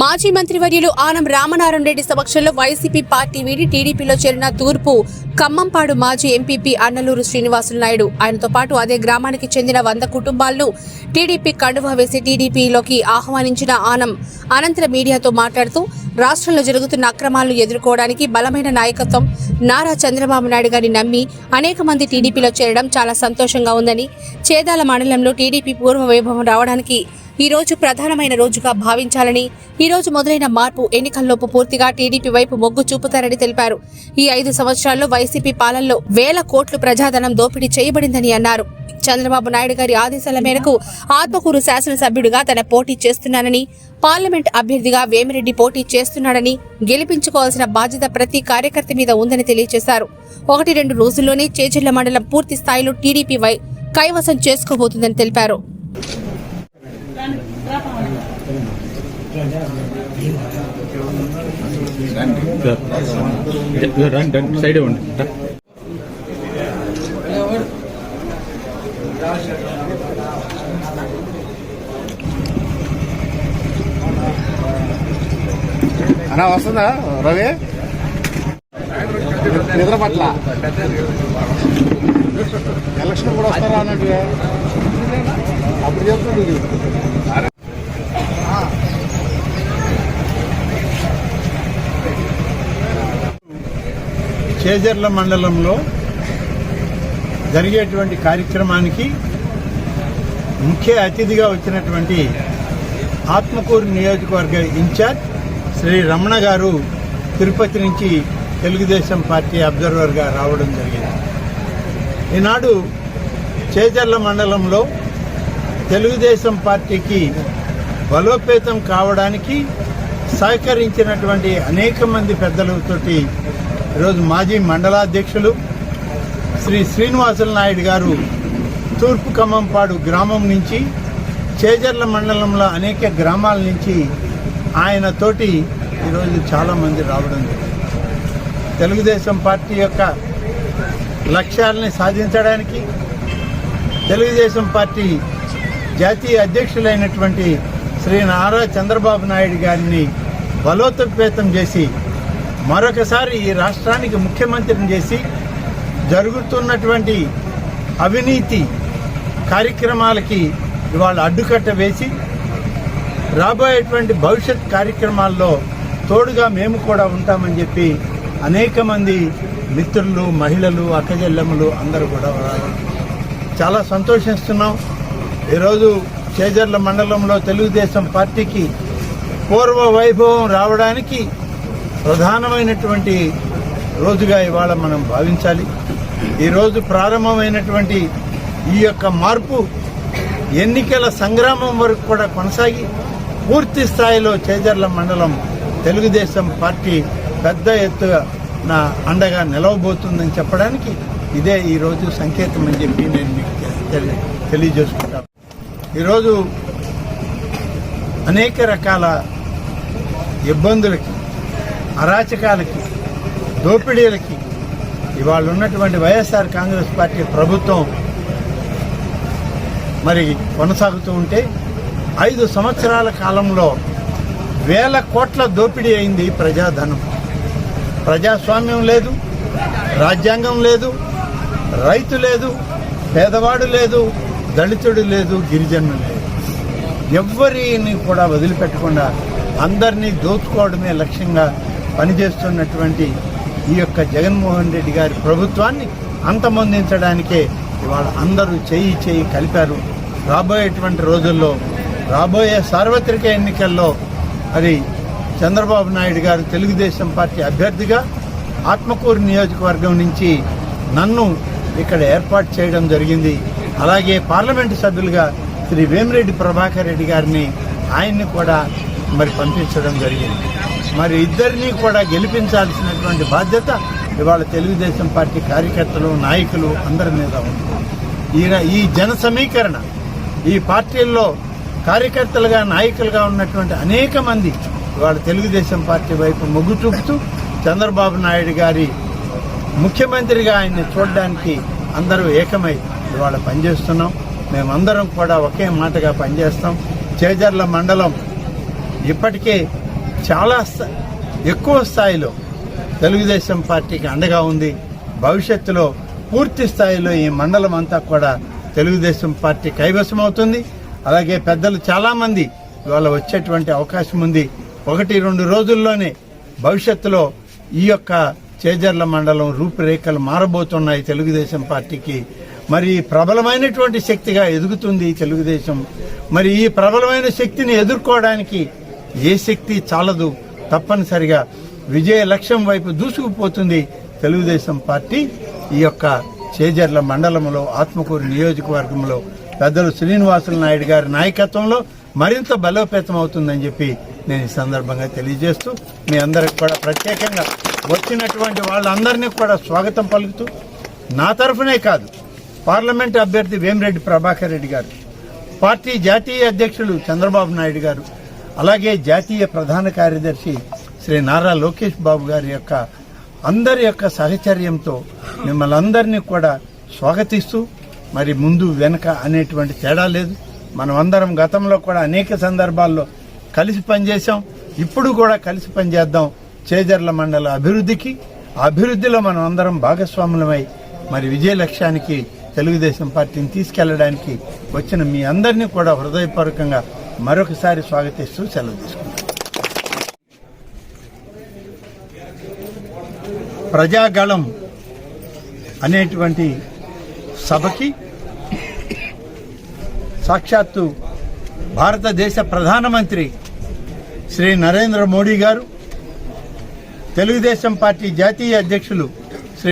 మాజీ మంత్రివర్యులు ఆనం రామనారాయణ రెడ్డి సమక్షంలో వైసీపీ పార్టీ వీడి టీడీపీలో చేరిన తూర్పు ఖమ్మంపాడు మాజీ ఎంపీపీ అన్నలూరు శ్రీనివాసులు నాయుడు. ఆయనతో పాటు అదే గ్రామానికి చెందిన వంద కుటుంబాలను టీడీపీ కండువా వేసి టీడీపీలోకి ఆహ్వానించిన ఆనం అనంతరం మీడియాతో మాట్లాడుతూ రాష్ట్రంలో జరుగుతున్న అక్రమాలను ఎదుర్కోవడానికి బలమైన నాయకత్వం నారా చంద్రబాబు నాయుడు గారిని నమ్మి అనేక మంది టీడీపీలో చేరడం చాలా సంతోషంగా ఉందని చేదాల మండలంలో టీడీపీ పూర్వ వైభవం రావడానికి ఈ రోజు ప్రధానమైన రోజుగా భావించాలని ఈ రోజు మొదలైన మార్పు ఎన్నికల్లోపు పూర్తిగా టీడీపీ వైపు మొగ్గు చూపుతారని తెలిపారు. ఈ ఐదు సంవత్సరాల్లో వైసీపీ పాలనలో వేల కోట్లు ప్రజాధనం దోపిడీ చేయబడిందని అన్నారు. చంద్రబాబు నాయుడు గారి ఆదేశాల మేరకు ఆత్మకూరు శాసనసభ్యుడిగా తన పోటీ చేస్తున్నానని పార్లమెంట్ అభ్యర్థిగా వేమిరెడ్డి పోటీ చేస్తున్నాడని గెలిపించుకోవాల్సిన బాధ్యత ప్రతి కార్యకర్త మీద ఉందని తెలియజేశారు. ఒకటి రెండు రోజుల్లోనే చేచెర్ల మండలం పూర్తి స్థాయిలో టీడీపీ వై కైవసం చేసుకోబోతుందని తెలిపారు. రండి సైడ్ ఇవ్వండి అన్నా వస్తుందా? రవి? నిద్ర పట్ల. ఎలక్షన్ కూడా వస్తారా అన్నట్టుగా? అప్పుడు చెప్తుంది చేజర్ల మండలంలో జరిగేటువంటి కార్యక్రమానికి ముఖ్య అతిథిగా వచ్చినటువంటి ఆత్మకూరు నియోజకవర్గ ఇన్ఛార్జ్ శ్రీ రమణ గారు తిరుపతి నుంచి తెలుగుదేశం పార్టీ అబ్జర్వర్గా రావడం జరిగింది. ఈనాడు చేజర్ల మండలంలో తెలుగుదేశం పార్టీకి బలోపేతం కావడానికి సహకరించినటువంటి అనేక మంది పెద్దలతోటి ఈరోజు మాజీ మండలాధ్యక్షులు శ్రీ శ్రీనివాసుల నాయుడు గారు తూర్పు ఖమ్మంపాడు గ్రామం నుంచి చేజర్ల మండలంలో అనేక గ్రామాల నుంచి ఆయన తోటి ఈరోజు చాలామంది రావడం తెలుగుదేశం పార్టీ యొక్క లక్ష్యాలని సాధించడానికి తెలుగుదేశం పార్టీ జాతీయ అధ్యక్షులైనటువంటి శ్రీ నారా చంద్రబాబు నాయుడు గారిని బలోత్పేతం చేసి మరొకసారి ఈ రాష్ట్రానికి ముఖ్యమంత్రిని చేసి జరుగుతున్నటువంటి అవినీతి కార్యక్రమాలకి ఇవాళ అడ్డుకట్ట వేసి రాబోయేటువంటి భవిష్యత్ కార్యక్రమాల్లో తోడుగా మేము కూడా ఉంటామని చెప్పి అనేక మంది మిత్రులు మహిళలు అక్కజెల్లెమ్మలు అందరూ కూడా ఉన్నారు. చాలా సంతోషిస్తున్నాం ఈరోజు చేజర్ల మండలంలో తెలుగుదేశం పార్టీకి పూర్వ వైభవం రావడానికి ప్రధానమైనటువంటి రోజుగా ఇవాళ మనం భావించాలి. ఈరోజు ప్రారంభమైనటువంటి ఈ యొక్క మార్పు ఎన్నికల సంగ్రామం వరకు కూడా కొనసాగి పూర్తి స్థాయిలో చేజర్ల మండలం తెలుగుదేశం పార్టీ పెద్ద ఎత్తున అండగా నిలవబోతుందని చెప్పడానికి ఇదే ఈరోజు సంకేతం అని చెప్పి నేను మీకు తెలి- తెలియజేసుకుంటాను. ఈరోజు అనేక రకాల ఇబ్బందులకి అరాచకాలకి దోపిడీలకి ఇవాళ ఉన్నటువంటి వైఎస్ఆర్ కాంగ్రెస్ పార్టీ ప్రభుత్వం మరి కొనసాగుతూ ఉంటే ఐదు సంవత్సరాల కాలంలో వేల కోట్ల దోపిడీ అయింది ప్రజాధనం. ప్రజాస్వామ్యం లేదు రాజ్యాంగం లేదు రైతు లేదు పేదవాడు లేదు దళితుడు లేదు గిరిజను లేదు. ఎవ్వరిని కూడా వదిలిపెట్టకుండా అందరినీ దోచుకోవడమే లక్ష్యంగా పనిచేస్తున్నటువంటి ఈ యొక్క జగన్మోహన్ రెడ్డి గారి ప్రభుత్వాన్ని అంతమొందించడానికే ఇవాళ అందరూ చేయి చేయి కలిపారు. రాబోయేటువంటి రోజుల్లో రాబోయే సార్వత్రిక ఎన్నికల్లో మరి చంద్రబాబు నాయుడు గారు తెలుగుదేశం పార్టీ అభ్యర్థిగా ఆత్మకూరు నియోజకవర్గం నుంచి నన్ను ఇక్కడ ఏర్పాటు చేయడం జరిగింది. అలాగే పార్లమెంటు సభ్యులుగా శ్రీ వేమిరెడ్డి ప్రభాకర్ రెడ్డి గారిని ఆయన్ని కూడా మరి పంపించడం జరిగింది. మరి ఇద్దరినీ కూడా గెలిపించాల్సినటువంటి బాధ్యత ఇవాళ తెలుగుదేశం పార్టీ కార్యకర్తలు నాయకులు అందరి మీద ఉంది. ఈయన ఈ జన సమీకరణ ఈ పార్టీల్లో కార్యకర్తలుగా నాయకులుగా ఉన్నటువంటి అనేక మంది ఇవాళ తెలుగుదేశం పార్టీ వైపు మొగ్గు చూపుతూ చంద్రబాబు నాయుడు గారి ముఖ్యమంత్రిగా ఆయన్ని చూడడానికి అందరూ ఏకమై ఇవాళ పనిచేస్తున్నాం. మేమందరం కూడా ఒకే మాటగా పనిచేస్తాం. చేజర్ల మండలం ఇప్పటికే చాలా ఎక్కువ స్థాయిలో తెలుగుదేశం పార్టీకి అండగా ఉంది భవిష్యత్తులో పూర్తి స్థాయిలో ఈ మండలం అంతా కూడా తెలుగుదేశం పార్టీ కైవసం అవుతుంది అలాగే పెద్దలు చాలామంది ఇవాళ వచ్చేటువంటి అవకాశం ఉంది. ఒకటి రెండు రోజుల్లోనే భవిష్యత్తులో ఈ యొక్క చేజర్ల మండలం రూపురేఖలు మారబోతున్నాయి తెలుగుదేశం పార్టీకి. మరి ప్రబలమైనటువంటి శక్తిగా ఎదుగుతుంది తెలుగుదేశం. మరి ఈ ప్రబలమైన శక్తిని ఎదుర్కోవడానికి ఏ శక్తి చాలదు తప్పనిసరిగా విజయ లక్ష్యం వైపు దూసుకుపోతుంది తెలుగుదేశం పార్టీ. ఈ యొక్క చేజర్ల మండలంలో ఆత్మకూరు నియోజకవర్గంలో పెద్దలు శ్రీనివాసులు నాయుడు గారి నాయకత్వంలో మరింత బలోపేతం అవుతుందని చెప్పి నేను ఈ సందర్భంగా తెలియజేస్తూ మీ అందరికి కూడా ప్రత్యేకంగా వచ్చినటువంటి వాళ్ళందరినీ కూడా స్వాగతం పలుకుతూ నా తరఫునే కాదు పార్లమెంట్ అభ్యర్థి వేమిరెడ్డి ప్రభాకర్ రెడ్డి గారు పార్టీ జాతీయ అధ్యక్షులు చంద్రబాబు నాయుడు గారు అలాగే జాతీయ ప్రధాన కార్యదర్శి శ్రీ నారా లోకేష్ బాబు గారి యొక్క అందరి యొక్క సహచర్యంతో మిమ్మల్ని అందరినీ కూడా స్వాగతిస్తూ మరి ముందు వెనక అనేటువంటి తేడా లేదు. మనం అందరం గతంలో కూడా అనేక సందర్భాల్లో కలిసి పనిచేసాం ఇప్పుడు కూడా కలిసి పనిచేద్దాం చేజర్ల మండల అభివృద్ధికి. అభివృద్ధిలో మనం అందరం భాగస్వాములమై మరి విజయ లక్ష్యానికి తెలుగుదేశం పార్టీని తీసుకెళ్ళడానికి వచ్చిన మీ అందరినీ కూడా హృదయపూర్వకంగా మరొకసారి స్వాగతిస్తూ సెలవు తీసుకుంటాం ప్రజాగళం అనేటువంటి సభకి సాక్షాత్తు భారతదేశ ప్రధానమంత్రి శ్రీ నరేంద్ర మోడీ గారు తెలుగుదేశం పార్టీ జాతీయ అధ్యక్షులు